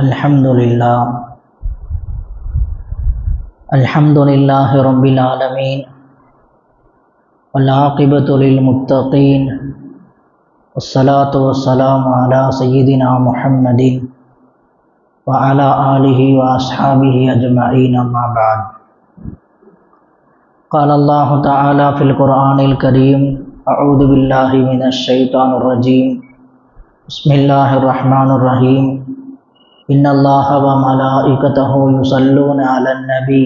الحمد لله الحمد لله رب العالمين والعاقبة للمتقين والصلاة والسلام على سيدنا محمد وعلى آله وأصحابه أجمعين أما بعد۔ قال الله تعالى في القرآن الكريم أعوذ بالله من الشيطان الرجيم بسم الله الرحمن الرحيم ان اللہ و ملائکتہ یصلون علی النبی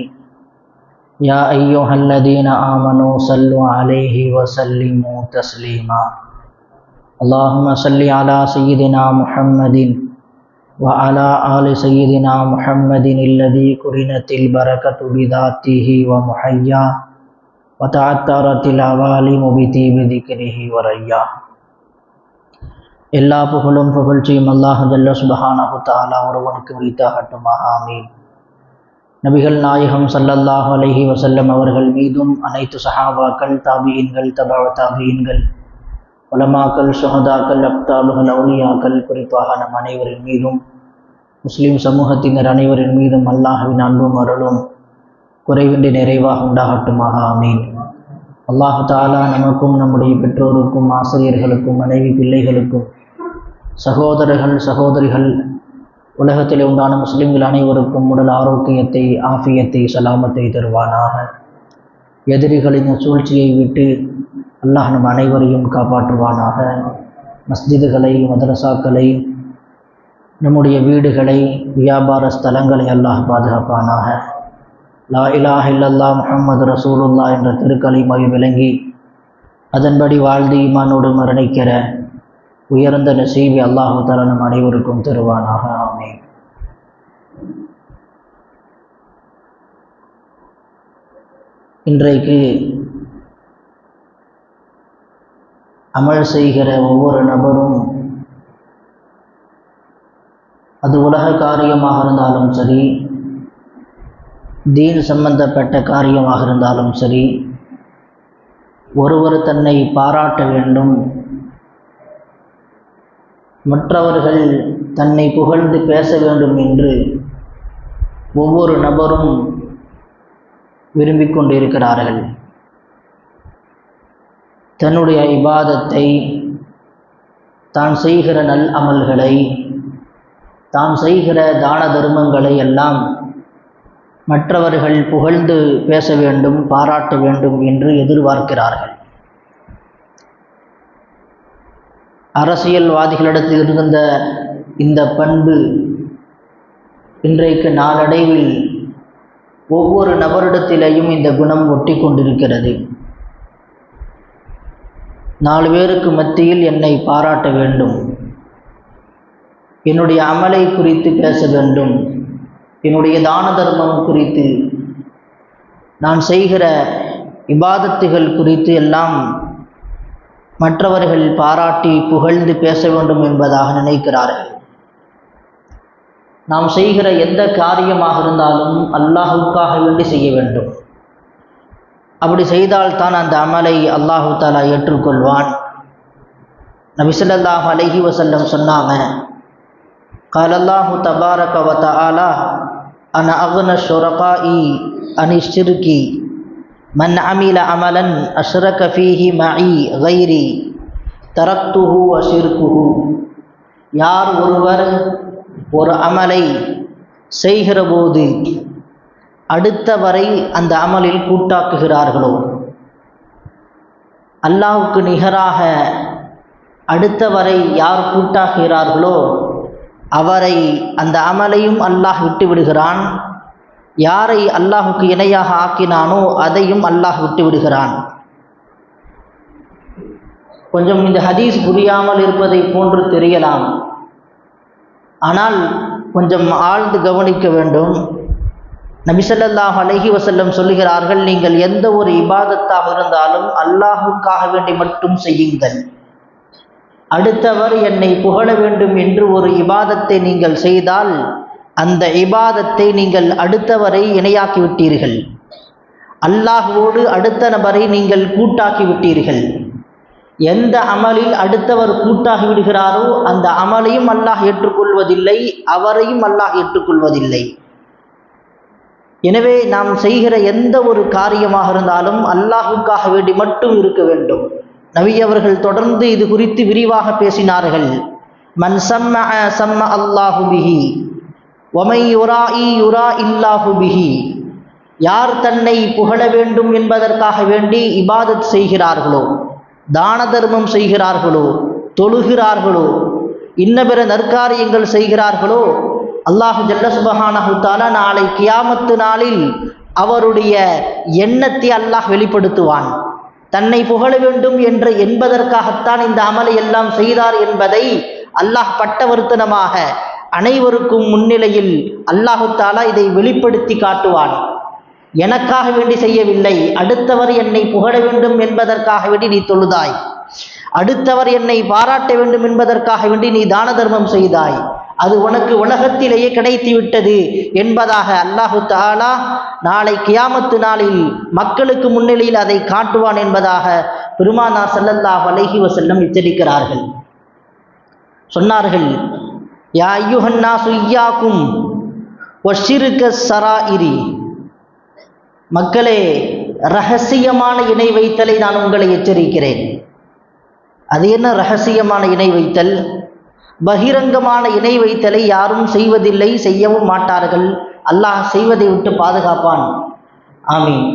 یا ایوہ الذین آمنوا صلو علیہ وسلموا تسلیما اللہم صلی علی سیدنا محمد وعلى آل سیدنا محمد الذي قرنت البركة بذاته ومحيا وتعترت العوالم بطيب ذكره ورياه. எல்லா புகழும் புகழ்ச்சியும் அல்லாஹ் ஜல்ல சுபஹானஹு தாலா ஒருவனுக்கு வைத்தாகட்டுமாக ஆமீன். நபிகள் நாயகம் சல்லல்லாஹு அலஹி வசல்லம் அவர்கள் மீதும் அனைத்து சஹாபாக்கள் தாபியின்கள் தபா தாபியின்கள் உலமாக்கள் சுஹதாக்கள் அப்தாபுகள் அவுலியாக்கள் குறிப்பாக நம் அனைவரின் மீதும் முஸ்லீம் சமூகத்தினர் அனைவரின் மீதும் அல்லாஹுவின் அன்பும் அருளும் குறைவின்றி நிறைவாக உண்டாகட்டுமாக. ஆமீன். அல்லாஹு தாலா நமக்கும் நம்முடைய பெற்றோருக்கும் ஆசிரியர்களுக்கும் மனைவி பிள்ளைகளுக்கும் சகோதரர்கள் சகோதரிகள் உலகத்தில் உண்டான முஸ்லிம்கள் அனைவருக்கும் உடல் ஆரோக்கியத்தை ஆஃபியத்தை சலாமத்தை தருவானாக. எதிரிகளின் சூழ்ச்சியை விட்டு அல்லாஹ் நம் அனைவரையும் காப்பாற்றுவானாக. மஸ்ஜிதுகளை மதரசாக்களை நம்முடைய வீடுகளை வியாபார ஸ்தலங்களை அல்லாஹ் பாதுகாப்பானாக. லா இலாஹ் இல்லல்லா முஹம்மது ரசூலுல்லா என்ற திருக்கலிமை விளங்கி அதன்படி வாழ்ந்து ஈமானோடு மரணிக்கிற உயர்ந்த நசீவி அல்லாஹு தலா நம் அனைவருக்கும் தருவானாக ஆமே இன்றைக்கு அமல் செய்கிற ஒவ்வொரு நபரும் அது உலக காரியமாக இருந்தாலும் சரி தீன் சம்பந்தப்பட்ட காரியமாக இருந்தாலும் சரி ஒருவர் தன்னை பாராட்ட வேண்டும் மற்றவர்கள் தன்னை புகழ்ந்து பேச வேண்டும் என்று ஒவ்வொரு நபரும் விரும்பிக் கொண்டிருக்கிறார்கள் தன்னுடைய இபாதத்தை தான் செய்கிற நல் அமல்களை தான் செய்கிற தான தர்மங்களை எல்லாம் மற்றவர்கள் புகழ்ந்து பேச வேண்டும் பாராட்ட வேண்டும் என்று எதிர்பார்க்கிறார்கள். அரசியல்வாதிகளிடத்தில் இருந்த இந்த பண்பு இன்றைக்கு நாளடைவில் ஒவ்வொரு நபரிடத்திலேயும் இந்த குணம் ஒட்டி கொண்டிருக்கிறது நாலு பேருக்கு மத்தியில் என்னை பாராட்ட வேண்டும். என்னுடைய அமலை குறித்து பேச வேண்டும். என்னுடைய தான தர்மம் குறித்து. நான் செய்கிற இபாதத்துகள் குறித்து எல்லாம் மற்றவர்கள் பாராட்டி புகழ்ந்து பேச வேண்டும் என்பதாக நினைக்கிறார்கள். நாம் செய்கிற எந்த காரியமாக இருந்தாலும் அல்லாஹுக்காக வேண்டி செய்ய வேண்டும். அப்படி செய்தால் தான் அந்த அமலை அல்லாஹு தாலா ஏற்றுக்கொள்வான். நபிசல்லாஹ் அலஹி வசல்லம் சொன்னாங்க காலல்லாஹு தபாரக வத ஆலா அன அகுன ஷொரகா இ அனிஷிருக்கி மன் அமில அமலன் அஷ்ரக ஃபீஹி மஇ கைரி தரக்துஹு அஷிர்குஹு யார் ஒருவர் ஒரு அமலை செய்கிறபோது அடுத்தவரை அந்த அமலில் கூட்டாக்குகிறார்களோ? அல்லாஹுக்கு நிகராக அடுத்தவரை யார் கூட்டாகிறார்களோ அவரை அந்த அமலையும் அல்லாஹ் விட்டு விடுகிறான் யாரை அல்லாஹுக்கு இணையாக ஆக்கினானோ அதையும் அல்லாஹ் விட்டு விடுகிறான் கொஞ்சம் இந்த ஹதீஸ் புரியாமல் இருப்பதை போன்று தெரியலாம். ஆனால் கொஞ்சம் ஆழ்ந்து கவனிக்க வேண்டும். நபிசல்லாஹ் அலஹி வசல்லம் சொல்லுகிறார்கள் நீங்கள் எந்த ஒரு இபாதத்தாக இருந்தாலும் அல்லாஹுக்காக வேண்டி மட்டும் செய்யுங்கள். அடுத்தவர் என்னை புகழ வேண்டும் என்று ஒரு இபாதத்தை நீங்கள் செய்தால் அந்த இபாதத்தை நீங்கள் அடுத்தவரை இணையாக்கி விட்டீர்கள் அல்லாஹுவோடு அடுத்த நபரை நீங்கள் கூட்டாக்கி விட்டீர்கள் எந்த அமலில் அடுத்தவர் கூட்டாகி விடுகிறாரோ அந்த அமலையும் அல்லாஹ் ஏற்றுக்கொள்வதில்லை அவரையும் அல்லாஹ் ஏற்றுக்கொள்வதில்லை. எனவே நாம் செய்கிற எந்த ஒரு காரியமாக இருந்தாலும் அல்லாஹுக்காக வேண்டி மட்டும் இருக்க வேண்டும். நபி அவர்கள் தொடர்ந்து இது குறித்து விரிவாக பேசினார்கள். மன் சம்ம சம்ம அல்லாஹு பிஹி. ஒமை யுரா இ யுரா இல்லாஹு பிஹி. யார் தன்னை புகழ வேண்டும் என்பதற்காக வேண்டி இபாதத் செய்கிறார்களோ தான தர்மம் செய்கிறார்களோ தொழுகிறார்களோ இன்ன பிற நற்காரியங்கள் செய்கிறார்களோ அல்லாஹு ஜல்ல சுபஹானஹு நாளை கியாமத்து நாளில் அவருடைய எண்ணத்தை அல்லாஹ் வெளிப்படுத்துவான். தன்னை புகழ வேண்டும் என்று என்பதற்காகத்தான் இந்த அமலை எல்லாம் செய்தார் என்பதை அல்லாஹ் பட்டவர்த்தனமாக அனைவருக்கும் முன்னிலையில் அல்லாஹு தாலா இதை வெளிப்படுத்தி காட்டுவான். எனக்காக வேண்டி செய்யவில்லை. அடுத்தவர் என்னை புகழ வேண்டும் என்பதற்காக வேண்டி நீ தொழுதாய். அடுத்தவர் என்னை பாராட்ட வேண்டும் என்பதற்காக வேண்டி நீ தான தர்மம் செய்தாய். அது உனக்கு உலகத்திலேயே கிடைத்து விட்டது என்பதாக அல்லாஹு தாலா நாளை கியாமத்து நாளில் மக்களுக்கு முன்னிலையில் அதை காட்டுவான் என்பதாக பெருமானார் ஸல்லல்லாஹு அலைஹி வசல்லம் எச்சரிக்கிறார்கள். சொன்னார்கள் யா ஐயுஹன்னா சுய்யாக்கும் ஒஷிருக்க சராஇரி. மக்களே ரகசியமான இணை வைத்தலை நான் உங்களை எச்சரிக்கிறேன். அது என்ன ரகசியமான இணை வைத்தல்? பகிரங்கமான இணை வைத்தலை யாரும் செய்வதில்லை செய்யவும் மாட்டார்கள். அல்லாஹ் செய்வதை விட்டு பாதுகாப்பான். ஆமீன்.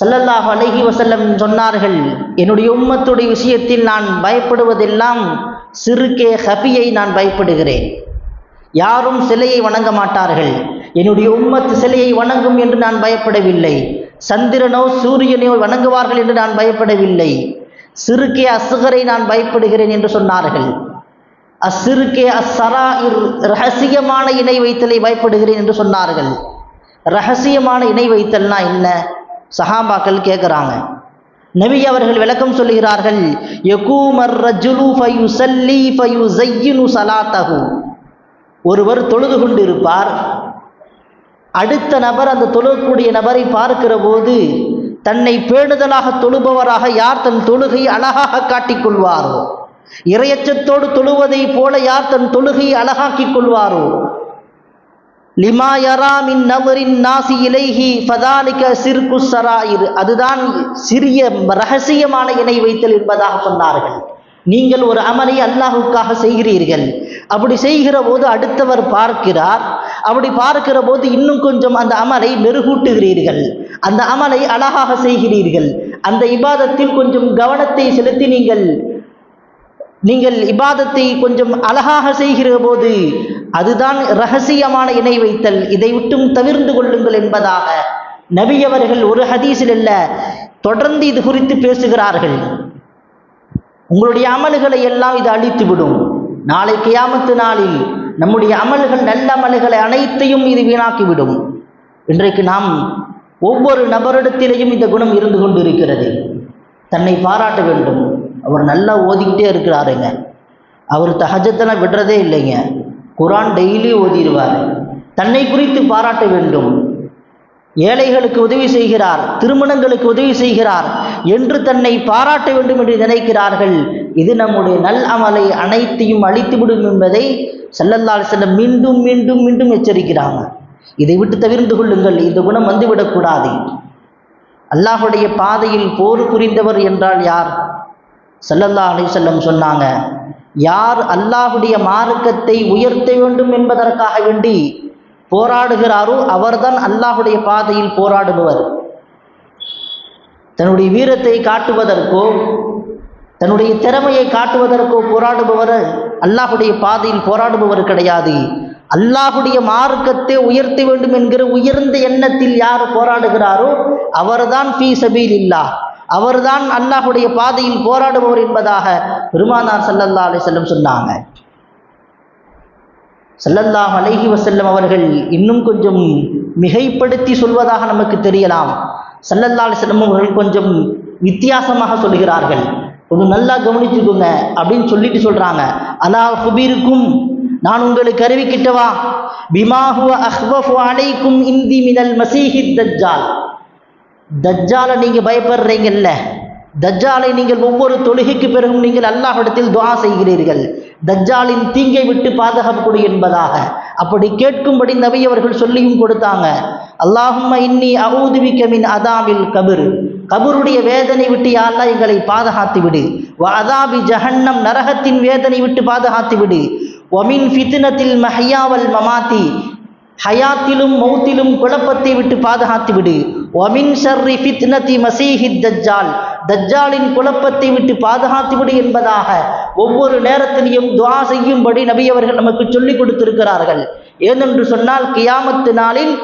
சல்லல்லாஹ் அழகி வசல்லம் சொன்னார்கள் என்னுடைய உம்மத்துடைய விஷயத்தில் நான் பயப்படுவதெல்லாம் சிறுகே ஹபியை நான் பயப்படுகிறேன். யாரும் சிலையை வணங்க மாட்டார்கள். என்னுடைய உம்மத்து சிலையை வணங்கும் என்று நான் பயப்படவில்லை. சந்திரனோ சூரியனோ வணங்குவார்கள் என்று நான் பயப்படவில்லை. சிறுகே அசுகரை நான் பயப்படுகிறேன் என்று சொன்னார்கள். அசிறுகே இர் ரகசியமான இணை வைத்தலை பயப்படுகிறேன் என்று சொன்னார்கள். ரகசியமான இணை வைத்தல்னா என்ன? சஹாபாக்கள் கேட்குறாங்க நபி அவர்கள் விளக்கம் சொல்லுகிறார்கள் யகூமர் ரஜுலு ஒருவர் தொழுது கொண்டு இருப்பார் அடுத்த நபர் அந்த தொழுகக்கூடிய நபரை பார்க்கிற போது தன்னை பேணுதலாக தொழுபவராக யார் தன் தொழுகை அழகாக காட்டிக்கொள்வாரோ இரையச்சத்தோடு தொழுவதை போல யார் தன் தொழுகையை அழகாக்கிக் கொள்வாரோ? லிமா யராமின் நமரின் நாசி இலைஹி ஃபதாலிக சிற்கு சராயிர் அதுதான் சிறிய ரகசியமான இணை வைத்தல் என்பதாக சொன்னார்கள். நீங்கள் ஒரு அமலை அல்லாஹுக்காக செய்கிறீர்கள். அப்படி செய்கிற போது அடுத்தவர் பார்க்கிறார். அப்படி பார்க்கிற போது இன்னும் கொஞ்சம் அந்த அமலை மெருகூட்டுகிறீர்கள். அந்த அமலை அழகாக செய்கிறீர்கள். அந்த இபாதத்தில் கொஞ்சம் கவனத்தை செலுத்தி நீங்கள் நீங்கள் இபாதத்தை கொஞ்சம் அழகாக செய்கிற போது அதுதான் ரகசியமான இணை வைத்தல். இதை விட்டும் தவிர்ந்து கொள்ளுங்கள் என்பதாக நபியவர்கள் ஒரு ஹதீஸில் அல்ல தொடர்ந்து இது குறித்து பேசுகிறார்கள். உங்களுடைய அமல்களை எல்லாம் இது அழித்துவிடும். நாளை கியாமத்து நாளில் நம்முடைய அமல்கள் நல்ல அமல்களை அனைத்தையும் இது வீணாக்கிவிடும். இன்றைக்கு நாம் ஒவ்வொரு நபரிடத்திலேயும் இந்த குணம் இருந்து கொண்டு இருக்கிறது தன்னை பாராட்ட வேண்டும். அவர் நல்லா ஓதிக்கிட்டே இருக்கிறாருங்க. அவர் தகஜத்தெல்லாம் விடுறதே இல்லைங்க. குரான் டெய்லி ஓதிடுவார். தன்னை குறித்து பாராட்ட வேண்டும். ஏழைகளுக்கு உதவி செய்கிறார் திருமணங்களுக்கு உதவி செய்கிறார் என்று தன்னை பாராட்ட வேண்டும் என்று நினைக்கிறார்கள். இது நம்முடைய நல் அமலை அனைத்தையும் அழித்துவிடும் என்பதை செல்லல்லால் செல்ல மீண்டும் மீண்டும் மீண்டும் எச்சரிக்கிறாங்க. இதை விட்டு தவிர்ந்து கொள்ளுங்கள். இந்த குணம் வந்துவிடக்கூடாது அல்லாஹுடைய பாதையில் போர் புரிந்தவர் என்றால் யார்? சல்லல்லா அலி செல்லம் சொன்னாங்க யார் அல்லாஹுடைய மார்க்கத்தை உயர்த்த வேண்டும் என்பதற்காக வேண்டி போராடுகிறாரோ அவர்தான் அல்லாஹுடைய பாதையில் போராடுபவர். தன்னுடைய வீரத்தை காட்டுவதற்கோ தன்னுடைய திறமையை காட்டுவதற்கோ போராடுபவர் அல்லாஹுடைய பாதையில் போராடுபவர் கிடையாது. அல்லாஹுடைய மார்க்கத்தை உயர்த்த வேண்டும் என்கிற உயர்ந்த எண்ணத்தில் யார் போராடுகிறாரோ அவர்தான் ஃபீ சபீல் இல்லா அவர்தான் அல்லாஹுடைய பாதையில் போராடுபவர் என்பதாக பெருமானார் சல்லல்லா அலி செல்லம் சொன்னாங்க. சல்லல்லாஹ் அலைஹி வசல்லம் அவர்கள் இன்னும் கொஞ்சம் மிகைப்படுத்தி சொல்வதாக நமக்கு தெரியலாம். சல்லல்லா அலி செல்லம் அவர்கள் கொஞ்சம் வித்தியாசமாக சொல்கிறார்கள். கொஞ்சம் நல்லா கவனிச்சுக்கோங்க அப்படின்னு சொல்லிட்டு சொல்கிறாங்க அலா ஹுபீருக்கும் நான் உங்களுக்கு அறிவிக்கிட்டவா? பிமாஹுவ அஹ்வஃபு அலைக்கும் இந்தி மினல் மசீஹித் தஜ்ஜால். தஜ்ஜாலை நீங்கள் பயப்படுறீங்கல்ல. தஜ்ஜாலை நீங்கள் ஒவ்வொரு தொழுகைக்கு பிறகும் நீங்கள் அல்லாஹிடத்தில் துவா செய்கிறீர்கள். தஜ்ஜாலின் தீங்கை விட்டு பாதுகாப்பு கொடு என்பதாக. அப்படி கேட்கும்படி நபி அவர்கள் சொல்லியும் கொடுத்தாங்க. அல்லாஹும் இன்னி அஊதுபிக்க மின் அதாபில் கபர். கபருடைய வேதனை விட்டு யா எங்களை பாதுகாத்து விடு. வ அதாபி ஜஹன்னம் நரகத்தின் வேதனை விட்டு பாதுகாத்து விடு. ஒமின் ஃபித்னத்தில் மஹையாவல் மமாத்தி. ஹயாத்திலும் மௌத்திலும் குழப்பத்தை விட்டு பாதுகாத்து விடு. ஒமின் ஷர்ரி ஃபித்னதி மசீஹித் தஜ்ஜால் தஜ்ஜாலின் குழப்பத்தை விட்டு பாதுகாத்து விடு என்பதாக ஒவ்வொரு நேரத்திலையும் துவா செய்யும்படி நபியவர்கள் நமக்கு சொல்லிக் கொடுத்திருக்கிறார்கள். ஏனென்று சொன்னால் கியாமத்து நாளில்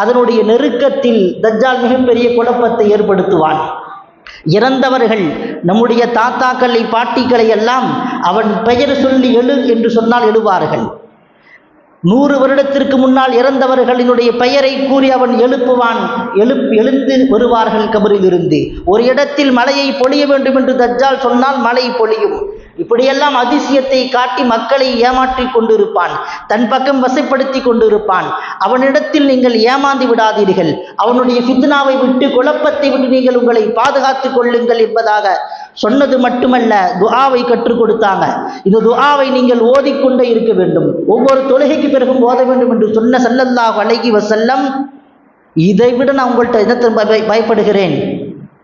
அதனுடைய நெருக்கத்தில் தஜ்ஜால் மிகப்பெரிய குழப்பத்தை ஏற்படுத்துவான். இறந்தவர்கள் நம்முடைய தாத்தாக்களை பாட்டிகளை எல்லாம் அவன் பெயர் சொல்லி எழு என்று சொன்னால் எழுவார்கள். நூறு வருடத்திற்கு முன்னால் இறந்தவர்களினுடைய பெயரை கூறி அவன் எழுப்புவான். எழுப் எழுந்து வருவார்கள் கபரிலிருந்து. ஒரு இடத்தில் மழையை பொழிய வேண்டும் என்று தஜ்ஜால் சொன்னால் மழை பொழியும். இப்படியெல்லாம் அதிசயத்தை காட்டி மக்களை ஏமாற்றி கொண்டிருப்பான். தன் பக்கம் வசைப்படுத்தி கொண்டிருப்பான். அவனிடத்தில் நீங்கள் ஏமாந்து விடாதீர்கள். அவனுடைய ஃபித்னாவை விட்டு குழப்பத்தை விட்டு நீங்கள் உங்களை பாதுகாத்துக் கொள்ளுங்கள் என்பதாக சொன்னது மட்டுமல்ல துஆவை கற்றுக் கொடுத்தாங்க. இந்த துஆவை நீங்கள் ஓதிக்கொண்டே இருக்க வேண்டும். ஒவ்வொரு தொழுகைக்கு பிறகும் ஓத வேண்டும் என்று சொன்ன சல்லல்லாஹ் அழகி வசல்லம் இதை விட நான் உங்கள்கிட்ட என்னத்தை பயப்படுகிறேன்?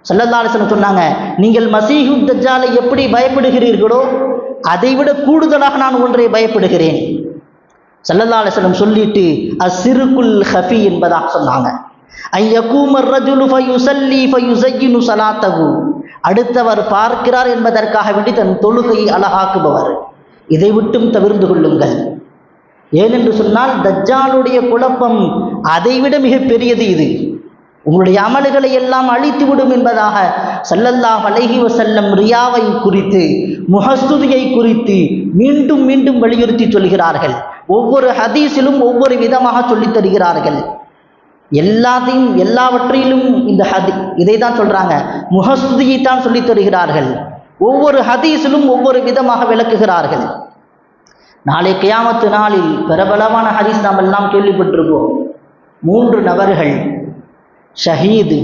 சல்லல்லாசனம் சொன்னாங்க நீங்கள் மசீஹு தஜ்ஜாலை எப்படி பயப்படுகிறீர்களோ அதைவிட கூடுதலாக நான் ஒன்றை பயப்படுகிறேன். சல்லல்லாசனம் சொல்லிட்டு அசிறுகுல் ஹஃபி என்பதாக சொன்னாங்க. ரஜுலு அடுத்தவர் பார்க்கிறார் என்பதற்காக வேண்டி தன் தொழுகையை அழகாக்குபவர். இதை விட்டும் தவிர்ந்து கொள்ளுங்கள். ஏனென்று சொன்னால் தஜ்ஜாலுடைய குழப்பம் அதைவிட மிக பெரியது இது. உங்களுடைய அமல்களை எல்லாம் அழித்து விடும் என்பதாக ஸல்லல்லாஹு அலஹி வசல்லம் ரியாவை குறித்து முஹஸ்துதியை குறித்து மீண்டும் மீண்டும் வலியுறுத்தி சொல்கிறார்கள். ஒவ்வொரு ஹதீஸிலும் ஒவ்வொரு விதமாக சொல்லித் தருகிறார்கள். எல்லாத்தையும் எல்லாவற்றிலும் இந்த ஹதி இதை தான் சொல்கிறாங்க முகஸ்துதியை தான் சொல்லித் தருகிறார்கள். ஒவ்வொரு ஹதீஸிலும் ஒவ்வொரு விதமாக விளக்குகிறார்கள். நாளை கியாமத்து நாளில் பிரபலமான ஹதீஸ் நாம் எல்லாம் கேள்விப்பட்டிருப்போம். மூன்று நபர்கள் ஷஹீது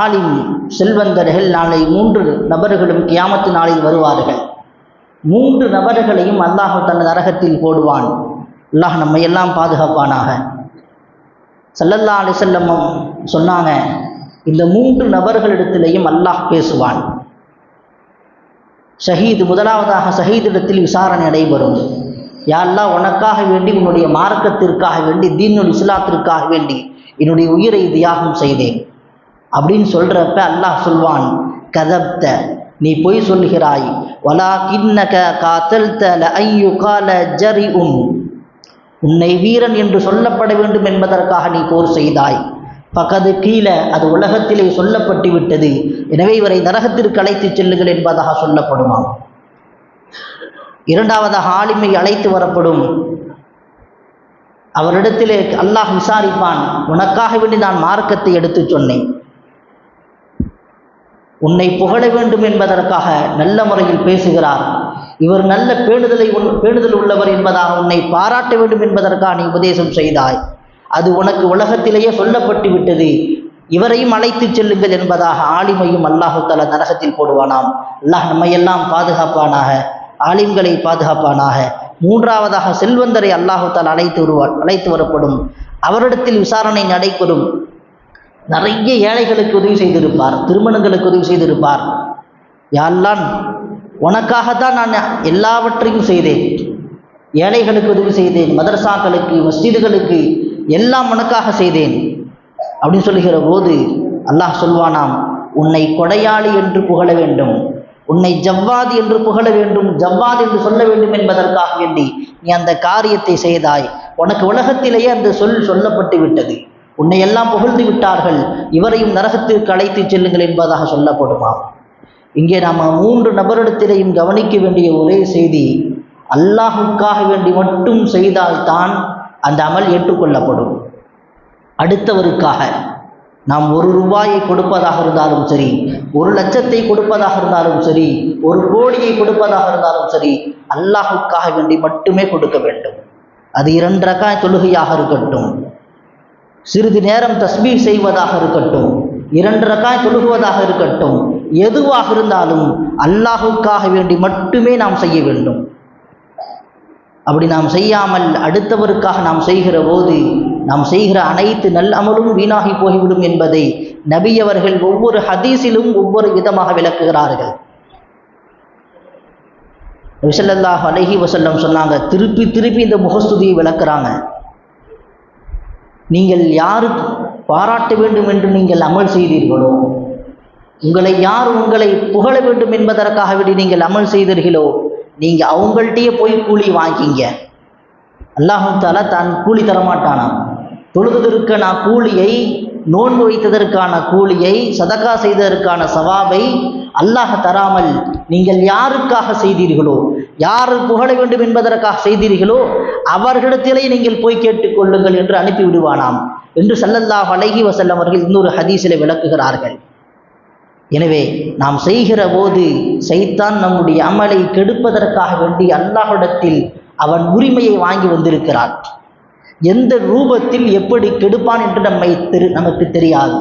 ஆலிம் செல்வந்தர்கள் நாளை மூன்று நபர்களும் கியாமத்து நாளில் வருவார்கள். மூன்று நபர்களையும் அல்லாஹ் தன் நரகத்தில் போடுவான். அல்லாஹ் நம்மை எல்லாம் பாதுகாப்பானாக. சல்லல்லா அலிசல்லம் சொன்னாங்க இந்த மூன்று நபர்களிடத்திலேயும் அல்லாஹ் பேசுவான். ஷஹீது முதலாவதாக ஷஹீதிடத்தில் விசாரணை நடைபெறும். யாரெல்லாம் உனக்காக வேண்டி உன்னுடைய மார்க்கத்திற்காக வேண்டி தீனுல் இஸ்லாத்திற்காக வேண்டி என்னுடைய உயிரை தியாகம் செய்தேன். அப்படின்னு சொல்றப்ப அல்லாஹ் சொல்வான் கதப்த நீ பொய் சொல்கிறாய் வலா கிண்ணக காத்தல்த ஐயு கால ஜரி உன் உன்னை வீரன் என்று சொல்லப்பட வேண்டும் என்பதற்காக நீ போர் செய்தாய். பக்கது கீழே அது உலகத்திலே சொல்லப்பட்டு விட்டது. எனவே இவரை நரகத்திற்கு அழைத்துச் செல்லுங்கள் என்பதாக சொல்லப்படுமாம். இரண்டாவதாக ஆலிமை அழைத்து வரப்படும். அவரிடத்திலே அல்லாஹ் விசாரிப்பான் உனக்காக வேண்டி நான் மார்க்கத்தை எடுத்துச் சொன்னேன். உன்னை புகழ வேண்டும் என்பதற்காக நல்ல முறையில் பேசுகிறார். இவர் நல்ல பேணுதலை பேணுதல் உள்ளவர் என்பதாக உன்னை பாராட்ட வேண்டும் என்பதற்காக நீ உபதேசம் செய்தாய். அது உனக்கு உலகத்திலேயே சொல்லப்பட்டு விட்டது. இவரையும் அழைத்துச் செல்லுங்கள் என்பதாக ஆலிமையும் அல்லாஹு தஆலா நரகத்தில் போடுவானாம். அல்லாஹ் நம்மையெல்லாம் பாதுகாப்பானாக ஆலிம்களை பாதுகாப்பானாக. மூன்றாவதாக செல்வந்தரை அல்லாஹுத்தால் அழைத்து வருவார் அழைத்து வரப்படும். அவரிடத்தில் விசாரணை நடைபெறும். நிறைய ஏழைகளுக்கு உதவி செய்திருப்பார் திருமணங்களுக்கு உதவி செய்திருப்பார். யாரெல்லாம் உனக்காகத்தான் நான் எல்லாவற்றையும் செய்தேன். ஏழைகளுக்கு உதவி செய்தேன் மதரசாக்களுக்கு மஸ்ஜிதுகளுக்கு எல்லாம் உனக்காக செய்தேன். அப்படின்னு சொல்லுகிற போது அல்லாஹ் சொல்வானாம் உன்னை கொடையாளி என்று புகழ வேண்டும். உன்னை ஜவ்வாது என்று புகழ வேண்டும் ஜவ்வாது என்று சொல்ல வேண்டும் என்பதற்காக வேண்டி நீ அந்த காரியத்தை செய்தாய். உனக்கு உலகத்திலேயே அந்த சொல் சொல்லப்பட்டு விட்டது. உன்னை எல்லாம் புகழ்ந்து விட்டார்கள். இவரையும் நரகத்திற்கு அழைத்துச் செல்லுங்கள் என்பதாக சொல்லப்படுமாம் இங்கே நாம் மூன்று நபரிடத்திலேயும் கவனிக்க வேண்டிய ஒரே செய்தி அல்லாஹுக்காக வேண்டி மட்டும் செய்தால்தான் அந்த அமல் ஏற்றுக்கொள்ளப்படும். அடுத்தவருக்காக. நாம் ஒரு ரூபாயை கொடுப்பதாக இருந்தாலும் சரி ஒரு லட்சத்தை கொடுப்பதாக இருந்தாலும் சரி ஒரு கோடியை கொடுப்பதாக இருந்தாலும் சரி அல்லாஹுக்காக வேண்டி மட்டுமே கொடுக்க வேண்டும். அது இரண்டு ரகாய் தொழுகையாக இருக்கட்டும் சிறிது நேரம் தஸ்மீ செய்வதாக இருக்கட்டும் இரண்டு ரக்காய் தொழுகுவதாக இருக்கட்டும் எதுவாக இருந்தாலும் அல்லாஹுக்காக வேண்டி மட்டுமே நாம் செய்ய வேண்டும். அப்படி நாம் செய்யாமல் அடுத்தவருக்காக நாம் செய்கிற போது நாம் செய்கிற அனைத்து நல் அமலும் வீணாகி போய்விடும் என்பதை நபி அவர்கள் ஒவ்வொரு ஹதீஸிலும் ஒவ்வொரு விதமாக விளக்குகிறார்கள். விசல்லாஹ் அலஹி வசல்லம் சொன்னாங்க திருப்பி திருப்பி இந்த முகஸ்துதியை விளக்குறாங்க. நீங்கள் யாரு பாராட்ட வேண்டும் என்று நீங்கள் அமல் செய்தீர்களோ உங்களை யார் உங்களை புகழ வேண்டும் என்பதற்காக வேண்டி நீங்கள் அமல் செய்தீர்களோ நீங்கள் அவங்கள்ட்டயே போய் கூலி வாங்கிங்க. அல்லாஹும் தாலா தான் கூலி தரமாட்டானா? தொழுததற்கான கூலியை நோன்பு வைத்ததற்கான கூலியை சதக்கா செய்ததற்கான சவாபை அல்லாஹ் தராமல் நீங்கள் யாருக்காக செய்தீர்களோ யார் புகழ வேண்டும் என்பதற்காக செய்தீர்களோ அவர்களிடத்திலே நீங்கள் போய் கேட்டுக்கொள்ளுங்கள் என்று அனுப்பி விடுவானாம் என்று சல்லல்லாஹ் அலைஹி வசல்லம் அவர்கள் இன்னொரு ஹதீஸில் விளக்குகிறார்கள். எனவே நாம் செய்கிற போது சைத்தான் நம்முடைய அமலை கெடுப்பதற்காக வேண்டி அல்லாஹிடத்தில் அவன் உரிமையை வாங்கி வந்திருக்கிறான். எந்த ரூபத்தில் எப்படி கெடுப்பான் என்று நம்மை தெரி நமக்கு தெரியாது.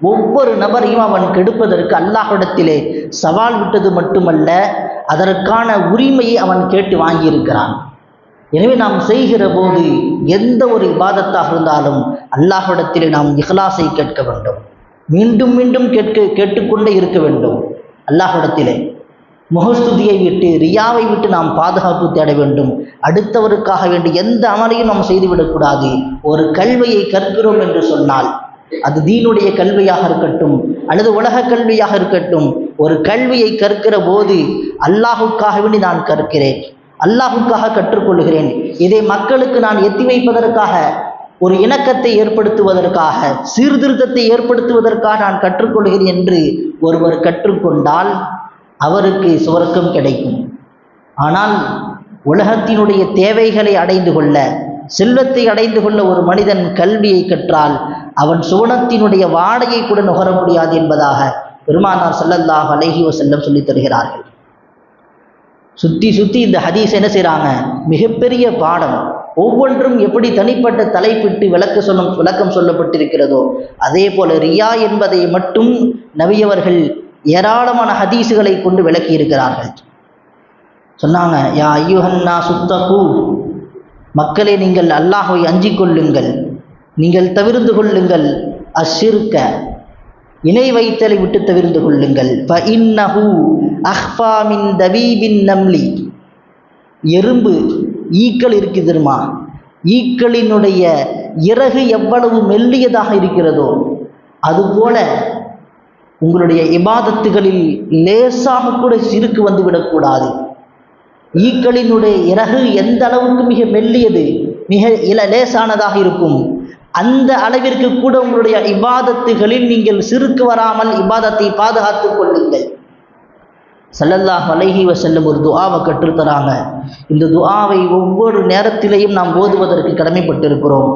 ஒவ்வொரு நபரையும் அவன் கெடுப்பதற்கு அல்லாஹிடத்திலே சவால் விட்டது மட்டுமல்ல அதற்கான உரிமையை அவன் கேட்டு வாங்கியிருக்கிறான். எனவே நாம் செய்கிற போது எந்த ஒரு இபாதத்தாக இருந்தாலும் அல்லாஹிடத்திலே நாம் இஹ்லாஸை கேட்க வேண்டும். மீண்டும் மீண்டும் கேட்க கேட்டுக்கொண்டே இருக்க வேண்டும். அல்லாஹிடத்திலே முகஸ்துதியை விட்டு ரியாவை விட்டு நாம் பாதுகாப்பு தேட வேண்டும். அடுத்தவருக்காக வேண்டி எந்த அமலையும் நாம் செய்துவிடக்கூடாது ஒரு கல்வியை கற்கிறோம் என்று சொன்னால் அது தீனுடைய கல்வியாக இருக்கட்டும் அல்லது உலக கல்வியாக இருக்கட்டும் ஒரு கல்வியை கற்கிற போது அல்லாஹுக்காக வேண்டி நான் கற்கிறேன் அல்லாஹுக்காக கற்றுக்கொள்கிறேன். இதை மக்களுக்கு நான் எத்தி வைப்பதற்காக ஒரு இணக்கத்தை ஏற்படுத்துவதற்காக சீர்திருத்தத்தை ஏற்படுத்துவதற்காக நான் கற்றுக்கொள்கிறேன் என்று ஒருவர் கற்றுக்கொண்டால் அவருக்கு சுவர்க்கம் கிடைக்கும். ஆனால் உலகத்தினுடைய தேவைகளை அடைந்து கொள்ள செல்வத்தை அடைந்து கொள்ள ஒரு மனிதன் கல்வியை கற்றால் அவன் சுவனத்தினுடைய வாடகை கூட நுகர முடியாது என்பதாக பெருமானார் ஸல்லல்லாஹு அலைஹி செல்லம் சொல்லித் தருகிறார்கள். சுற்றி சுற்றி இந்த ஹதீஸ் என்ன செய்கிறாங்க மிகப்பெரிய பாடம். ஒவ்வொன்றும் எப்படி தனிப்பட்ட தலைப்பிட்டு விளக்க சொல்லும் விளக்கம் சொல்லப்பட்டிருக்கிறதோ அதே போல ரியா என்பதை மட்டும் நவியவர்கள் ஏராளமான ஹதீஸுகளை கொண்டு விளக்கி இருக்கிறார்கள் சொன்னாங்க யா ஐயோஹன்னா சுத்தகு மக்களை நீங்கள் அல்லாஹை அஞ்சிக் கொள்ளுங்கள் நீங்கள் தவிர்ந்து கொள்ளுங்கள் அஷிர்க இணை வைத்தலை விட்டு தவிர்ந்து கொள்ளுங்கள். ப இன்னஹு அஹ்ஃபா மின் நம்லி. எறும்பு ஈக்கள் இருக்குது தெரியுமா? ஈக்களினுடைய இறகு எவ்வளவு மெல்லியதாக இருக்கிறதோ அதுபோல உங்களுடைய இபாதத்துகளில் லேசாக கூட சிறுக்கு வந்து விடக்கூடாது ஈக்களினுடைய இறகு எந்த அளவுக்கு மிக மெல்லியது மிக இல லேசானதாக இருக்கும் அந்த அளவிற்கு கூட உங்களுடைய இபாதத்துகளில் நீங்கள் சிறுக்கு வராமல் இபாதத்தை பாதுகாத்துக் கொள்ளுங்கள். சல்லல்லாஹ் அலைஹி வசல்லம் ஒரு துஆவை கற்றுத்தராங்க. இந்த துஆவை ஒவ்வொரு நேரத்திலேயும் நாம் ஓதுவதற்கு கடமைப்பட்டிருக்கிறோம்.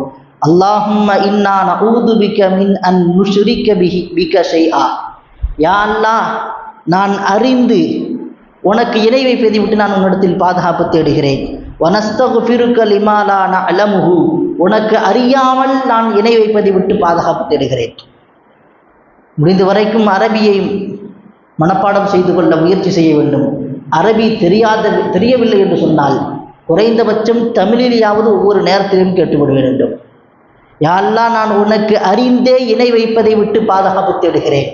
அல்லாஹும்ம இன்னா நஊது பிக மின் அன் நுஷ்ரிக்க பிஹி பிக ஷைஆ. யா அல்லாஹ் நான் அறிந்து உனக்கு இணை வைப்பதை விட்டு நான் உன்னிடத்தில் பாதுகாப்பு தேடுகிறேன். வனஸ்தகுஃபிருக்க இமாலான அலமுகு உனக்கு அறியாமல் நான் இணை வைப்பதை விட்டு பாதுகாப்பு தேடுகிறேன். முடிந்த வரைக்கும் அரபியை மனப்பாடம் செய்து கொள்ள முயற்சி செய்ய வேண்டும். அரபி தெரியாத தெரியவில்லை என்று சொன்னால் குறைந்தபட்சம் தமிழிலேயாவது ஒவ்வொரு நேரத்திலும் கேட்டுவிட வேண்டும். யாரெல்லாம் நான் உனக்கு அறிந்தே இணை வைப்பதை விட்டு பாதுகாப்பு தேடுகிறேன்.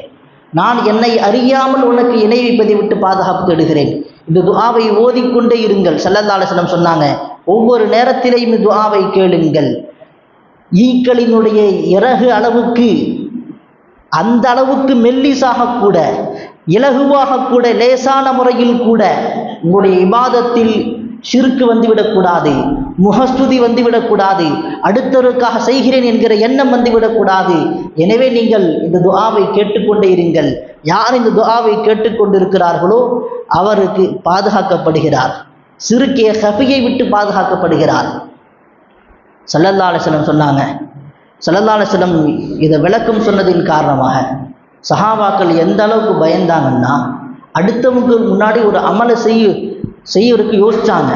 நான் என்னை அறியாமல் உனக்கு இணை வைப்பதை விட்டு பாதுகாப்பு தேடுகிறேன். இந்த துஆவை ஓதிக்கொண்டே இருங்கள். சல்லல்லாஹு சொன்னாங்க ஒவ்வொரு நேரத்திலேயும் இந்த துஆவை கேளுங்கள். ஈக்களினுடைய இறகு அளவுக்கு அந்த அளவுக்கு மெல்லிசாக கூட இலகுவாக கூட லேசான முறையில் கூட உங்களுடைய இபாதத்தில் சிறுக்கு வந்துவிடக்கூடாது முகஸ்துதி வந்துவிடக்கூடாது அடுத்தவருக்காக செய்கிறேன் என்கிற எண்ணம் வந்துவிடக்கூடாது. எனவே நீங்கள் இந்த துஆவை கேட்டுக்கொண்டே இருங்கள். யார் இந்த துஆவை கேட்டுக்கொண்டிருக்கிறார்களோ அவருக்கு பாதுகாக்கப்படுகிறார். சிறுக்கிய ஹஃபியை விட்டு பாதுகாக்கப்படுகிறார். சல்லல்லாலசனம் சொன்னாங்க. சல்லல்லாலசனம் இதை விளக்கம் சொன்னதின் காரணமாக சஹாபாக்கள் எந்த அளவுக்கு பயந்தாங்கன்னா அடுத்தவங்க முன்னாடி ஒரு அமலை செய்ய செய்யறதுக்கு யோசித்தாங்க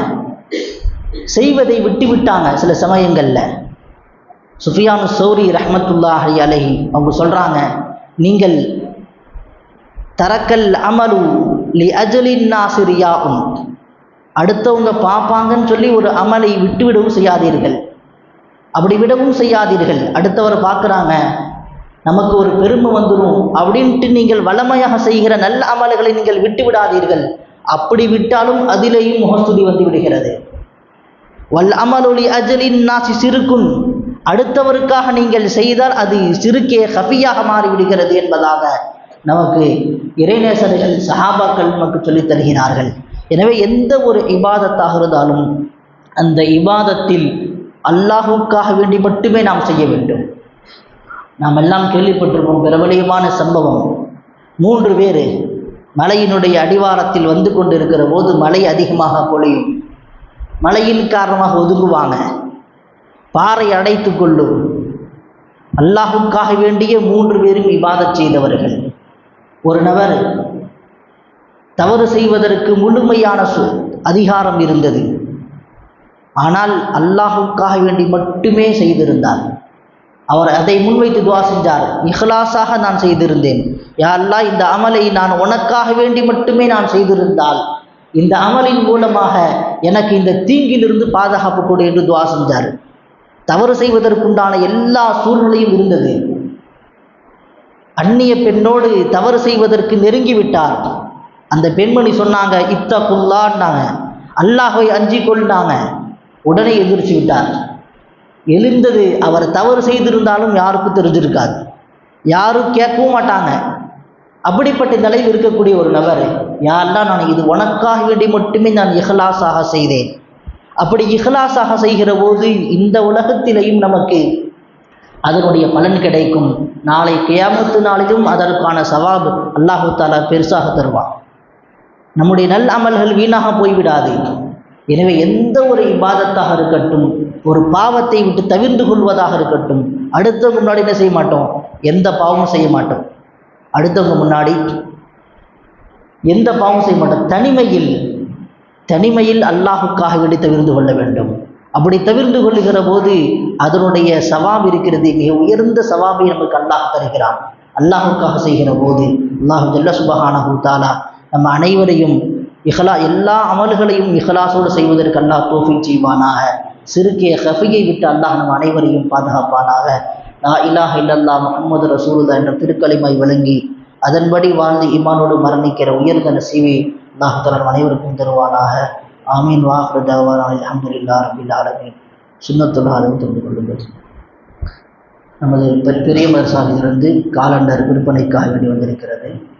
செய்வதை விட்டு விட்டாங்க சில சமயங்களில். சுஃபியானு சௌரி ரஹமத்துல்லாஹி அலஹி அவங்க சொல்கிறாங்க நீங்கள் தரக்கல் அமலு லி அஜலின் நாசிரியாவும் அடுத்தவங்க பார்ப்பாங்கன்னு சொல்லி ஒரு அமலை விட்டுவிடவும் செய்யாதீர்கள். அப்படி விடவும் செய்யாதீர்கள். அடுத்தவர் பார்க்குறாங்க நமக்கு ஒரு பெருமை வந்துடும் அப்படின்ட்டு நீங்கள் வளமையாக செய்கிற நல்ல அமல்களை நீங்கள் விட்டு விடாதீர்கள் அப்படி விட்டாலும் அதிலேயும் முகஸ்துதி வந்து விடுகிறது. வல் அமலொலி அஜலின் நாசி சிறுக்குன். அடுத்தவருக்காக நீங்கள் செய்தால் அது சிறுக்கே ஹஃபியாக மாறிவிடுகிறது என்பதாக நமக்கு இறைநேசர்கள் சஹாபாக்கள் நமக்கு சொல்லித் தருகிறார்கள். எனவே எந்த ஒரு இபாதத்தாக இருந்தாலும் அந்த இபாதத்தில் அல்லாஹுக்காக வேண்டி மட்டுமே நாம் செய்ய வேண்டும். நாம் எல்லாம் கேள்விப்பட்டிருப்போம் பிரபலியமான சம்பவம். மூன்று பேர் மலையினுடைய அடிவாரத்தில் வந்து கொண்டிருக்கிற போது மழை அதிகமாக பொழியும். மழையின் காரணமாக ஒதுங்குவாங்க. பாறை அடைத்து கொள்ளும். அல்லாஹுக்காக வேண்டிய மூன்று பேரும் விவாதம் செய்தவர்கள். ஒரு நபர் தவறு செய்வதற்கு முழுமையான சு அதிகாரம் இருந்தது. ஆனால் அல்லாஹுக்காக வேண்டி மட்டுமே செய்திருந்தார் அவர் அதை முன்வைத்து துவா செஞ்சார். இஹ்லாஸாக நான் செய்திருந்தேன். யா அல்லாஹ் இந்த அமலை நான் உனக்காக வேண்டி மட்டுமே நான் செய்திருந்தால். இந்த அமலின் மூலமாக எனக்கு இந்த தீங்கிலிருந்து பாதுகாப்பு கொடு என்று துவா செஞ்சார். தவறு செய்வதற்குண்டான எல்லா சூழ்நிலையும் இருந்தது. அந்நிய பெண்ணோடு தவறு செய்வதற்கு நெருங்கி விட்டார். அந்த பெண்மணி சொன்னாங்க இத்தகுல்லான்னாங்க. அல்லாஹை அஞ்சி கொண்டாங்க உடனே எதிர்த்து விட்டார். எழுந்தது அவர் தவறு செய்திருந்தாலும் யாருக்கும் தெரிஞ்சிருக்காது. யாரும் கேட்கவும் மாட்டாங்க. அப்படிப்பட்ட நிலையில் இருக்கக்கூடிய ஒரு நபர் யாரெல்லாம் நான் இது உனக்காக வேண்டி மட்டுமே நான் இஹ்லாஸாக செய்தேன். அப்படி இஹ்லாஸாக செய்கிற போது இந்த உலகத்திலையும் நமக்கு அதனுடைய பலன் கிடைக்கும். நாளை கியாமத்து நாளிலும் அதற்கான சவாப் அல்லாஹு தாலா பெருசாக தருவான். நம்முடைய நல் அமல்கள் வீணாக போய்விடாது. எனவே எந்த ஒரு இபாதத்தாக இருக்கட்டும் ஒரு பாவத்தை விட்டு தவிர்ந்து கொள்வதாக இருக்கட்டும். அடுத்தவங்க முன்னாடி என்ன செய்ய மாட்டோம்? எந்த பாவமும் செய்ய மாட்டோம். அடுத்தவங்க முன்னாடி எந்த பாவமும் செய்ய மாட்டோம். தனிமையில் தனிமையில் அல்லாஹுக்காக வேண்டி தவிர்ந்து கொள்ள வேண்டும். அப்படி தவிர்ந்து கொள்ளுகிற போது அதனுடைய சவாப் இருக்கிறது. மிக உயர்ந்த சவாபை நமக்கு அல்லாஹ் தருகிறான். அல்லாஹுக்காக செய்கிற போது அல்லாஹு ஜல்ல சுபஹானஹு தாலா நம்ம அனைவரையும் இஹலா எல்லா அமல்களையும் இஹலாசோடு செய்வதற்கு அல்லாஹ் தோஃபிக் செய்வானாக. சிறுக்கிய ஹஃபியை விட்டு அல்லாஹ் நம் அனைவரையும் பாதுகாப்பானாக. லா இலாஹ இல்லல்லா முகமது ரசூலுல்லா என்ற திருக்கலிமை விளங்கி அதன்படி வாழ்ந்து இமானோடு மரணிக்கிற உயர்ந்த நசீவை அல்லாஹ் தலா அனைவருக்கும் தருவானாக. ஆமீன். வாஹ்ரு தவான் அல்ஹம்துலில்லா ரபில் ஆலமீன். சுண்ணத்துல்லா அளவு தெரிந்து கொள்ளுங்கள். நமது பெரிய மதசாலிலிருந்து காலண்டர் விற்பனைக்காக வேண்டி வந்திருக்கிறது.